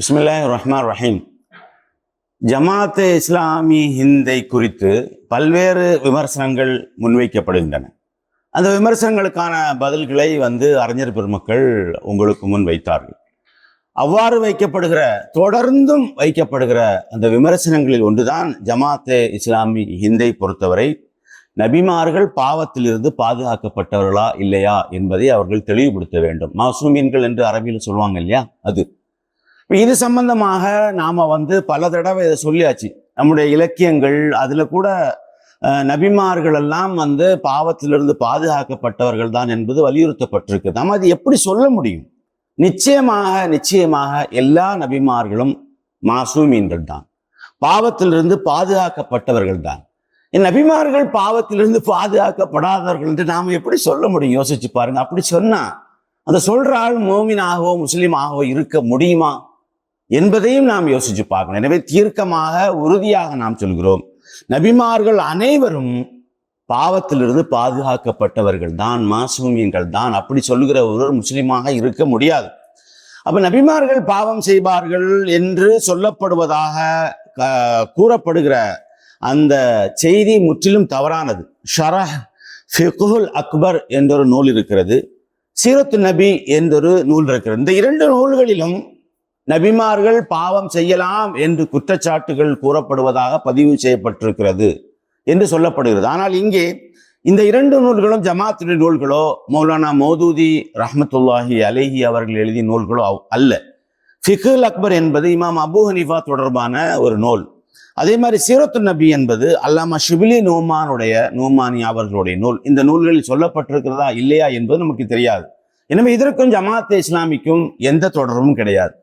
பிஸ்மில்லாஹ் ரஹ்மான் ரஹீம் ஜமாத்தே இஸ்லாமி ஹிந்தை குறித்து பல்வேறு விமர்சனங்கள் முன்வைக்கப்படுகின்றன. அந்த விமர்சனங்களுக்கான பதில்களை வந்து அறிஞர் பெருமக்கள் உங்களுக்கு முன் வைத்தார்கள். அவ்வாறு வைக்கப்படுகிற தொடர்ந்தும் வைக்கப்படுகிற அந்த விமர்சனங்களில் ஒன்றுதான் ஜமாத்தே இஸ்லாமி ஹிந்தை பொறுத்தவரை நபிமார்கள் பாவத்திலிருந்து பாதுகாக்கப்பட்டவர்களா இல்லையா என்பதை அவர்கள் தெளிவுபடுத்த வேண்டும். மாசூமீன்கள் என்று அரபியில் சொல்லுவாங்க இல்லையா? அது. இது சம்பந்தமாக நாம் வந்து பல தடவை இதை சொல்லியாச்சு. நம்முடைய இலக்கியங்கள் அதில் கூட நபிமார்கள் எல்லாம் வந்து பாவத்திலிருந்து பாதுகாக்கப்பட்டவர்கள் தான் என்பது வலியுறுத்தப்பட்டிருக்கு. நம்ம அது எப்படி சொல்ல முடியும்? நிச்சயமாக நிச்சயமாக எல்லா நபிமார்களும் மாசூமீன்கள் தான். பாவத்திலிருந்து பாதுகாக்கப்பட்டவர்கள் தான். என் நபிமார்கள் பாவத்திலிருந்து பாதுகாக்கப்படாதவர்கள் என்று நாம் எப்படி சொல்ல முடியும்? யோசிச்சு பாருங்க. அப்படி சொன்னா அந்த சொல்ற ஆள் மோமினாகவோ முஸ்லீமாகவோ இருக்க முடியுமா? என்பதையும் நாம் யோசிச்சு பார்க்கணும். எனவே தீர்க்கமாக உறுதியாக நாம் சொல்கிறோம். நபிமார்கள் அனைவரும் பாவத்திலிருந்து பாதுகாக்கப்பட்டவர்கள் தான் மாசூமியங்கள் தான். அப்படி சொல்லுகிற ஒருவர் முஸ்லீமாக இருக்க முடியாது. அப்ப நபிமார்கள் பாவம் செய்வார்கள் என்று சொல்லப்படுவதாக க- கூறப்படுகிற அந்த செய்தி முற்றிலும் தவறானது. ஷரஹ் ஃபிகுல் அக்பர் என்றொரு நூல் இருக்கிறது. சீரத்து நபி என்றொரு நூல் இருக்கிறது. இந்த இரண்டு நூல்களிலும் நபிமார்கள் பாவம் செய்யலாம் என்று குற்றச்சாட்டுகள் கூறப்படுவதாக பதிவு செய்யப்பட்டிருக்கிறது என்று சொல்லப்படுகிறது. ஆனால் இங்கே இந்த இரண்டு நூல்களும் ஜமாத்துடைய நூல்களோ மௌலானா மௌதூதி ரஹமத்துல்லாஹி அலைஹி அவர்கள் எழுதிய நூல்களோ அவ்- அல்ல. ஃபிகுல் அக்பர் என்பது இமாம் அபு ஹனீஃபா தொடர்பான ஒரு நூல். அதே மாதிரி சீரத்து நபி என்பது அல்லாமா ஷிபிலி நோமானுடைய நோமானி அவர்களுடைய நூல். இந்த நூல்களில் சொல்லப்பட்டிருக்கிறதா இல்லையா என்பது நமக்கு தெரியாது. எனவே இதற்கும் ஜமாத் இஸ்லாமிக்கும் எந்த தொடர்பும் கிடையாது.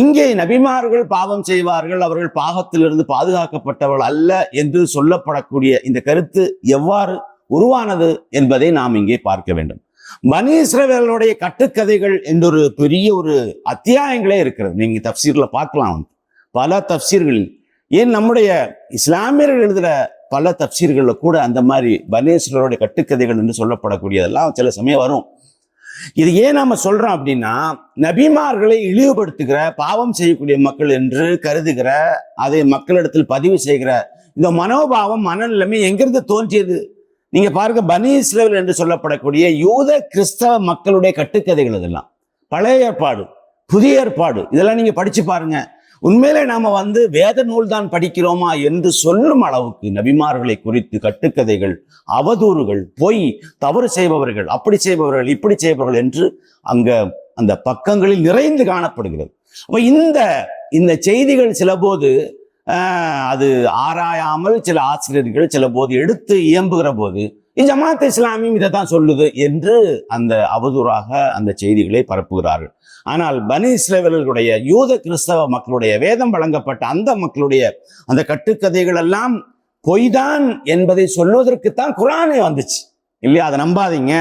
இங்கே நபிமார்கள் பாவம் செய்வார்கள் அவர்கள் பாகத்திலிருந்து பாதுகாக்கப்பட்டவர்கள் அல்ல என்று சொல்லப்படக்கூடிய இந்த கருத்து எவ்வாறு உருவானது என்பதை நாம் இங்கே பார்க்க வேண்டும். பனி கட்டுக்கதைகள் என்றொரு பெரிய ஒரு அத்தியாயங்களே இருக்கிறது. நீங்க தப்சீர்ல பார்க்கலாம். பல தப்சீர்கள் ஏன் நம்முடைய இஸ்லாமியர்கள் எழுதுகிற பல தப்சீர்களில் கூட அந்த மாதிரி பனேஸ்வரருடைய கட்டுக்கதைகள் என்று சொல்லப்படக்கூடியதெல்லாம் சில சமயம் வரும். இது ஏன் நாம சொல்றோம் அப்படின்னா நபிமார்களை இழிவுபடுத்துகிற பாவம் செய்யக்கூடிய மக்கள் என்று கருதுகிற அதை மக்களிடத்தில் பதிவு செய்கிற இந்த மனோபாவம் மனநிலைமை எங்கிருந்து தோன்றியது? நீங்க பாருங்க பனி இஸ்ரேல் என்று சொல்லப்படக்கூடிய யூத கிறிஸ்தவ மக்களுடைய கட்டுக்கதைகள் இதெல்லாம். பழைய ஏற்பாடு புதிய ஏற்பாடு இதெல்லாம் நீங்க படிச்சு பாருங்க. உண்மையிலே நாம் வந்து வேத நூல் தான் படிக்கிறோமா என்று சொல்லும் அளவுக்கு நபிமார்களை குறித்து கட்டுக்கதைகள் அவதூறுகள் பொய் தவறு செய்பவர்கள் அப்படி செய்பவர்கள் இப்படி செய்பவர்கள் என்று அங்க அந்த பக்கங்களில் நிறைந்து காணப்படுகிறது. அப்போ இந்த இந்த செய்திகள் சில போது அது ஆராயாமல் சில ஆசிரியர்கள் சில போது எடுத்து இயம்புகிற போது ஜமாத் இஸ்லாமியும் இதை தான் சொல்லுது என்று அந்த அவதூறாக அந்த செய்திகளை பரப்புகிறார்கள். ஆனால் பனி இஸ்ரேலர்களுடைய யூத கிறிஸ்தவ மக்களுடைய வேதம் வழங்கப்பட்ட அந்த மக்களுடைய அந்த கட்டுக்கதைகள் எல்லாம் பொய்தான் என்பதை சொல்வதற்குத்தான் குரானே வந்துச்சு. இல்லையா அதை நம்பாதீங்க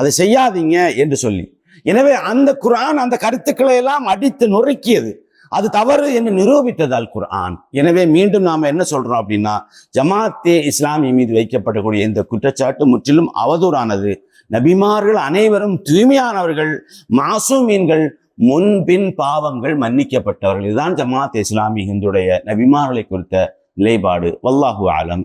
அதை செய்யாதீங்க என்று சொல்லி. எனவே அந்த குரான் அந்த கருத்துக்களை எல்லாம் அடித்து நொறுக்கியது. அது தவறு என்று நிரூபித்ததால் குர்ஆன். எனவே மீண்டும் நாம என்ன சொல்றோம் அப்படின்னா ஜமாத்தே இஸ்லாமிய மீது வைக்கப்படக்கூடிய இந்த குற்றச்சாட்டு முற்றிலும் அவதூறானது. நபிமார்கள் அனைவரும் தூய்மையானவர்கள் மாசூமீன்கள் முன்பின் பாவங்கள் மன்னிக்கப்பட்டவர்கள். இதுதான் ஜமாத் இஸ்லாமி ஹிந்துடைய நபிமார்களை குறித்த நிலைப்பாடு. வல்லாஹு ஆலம்.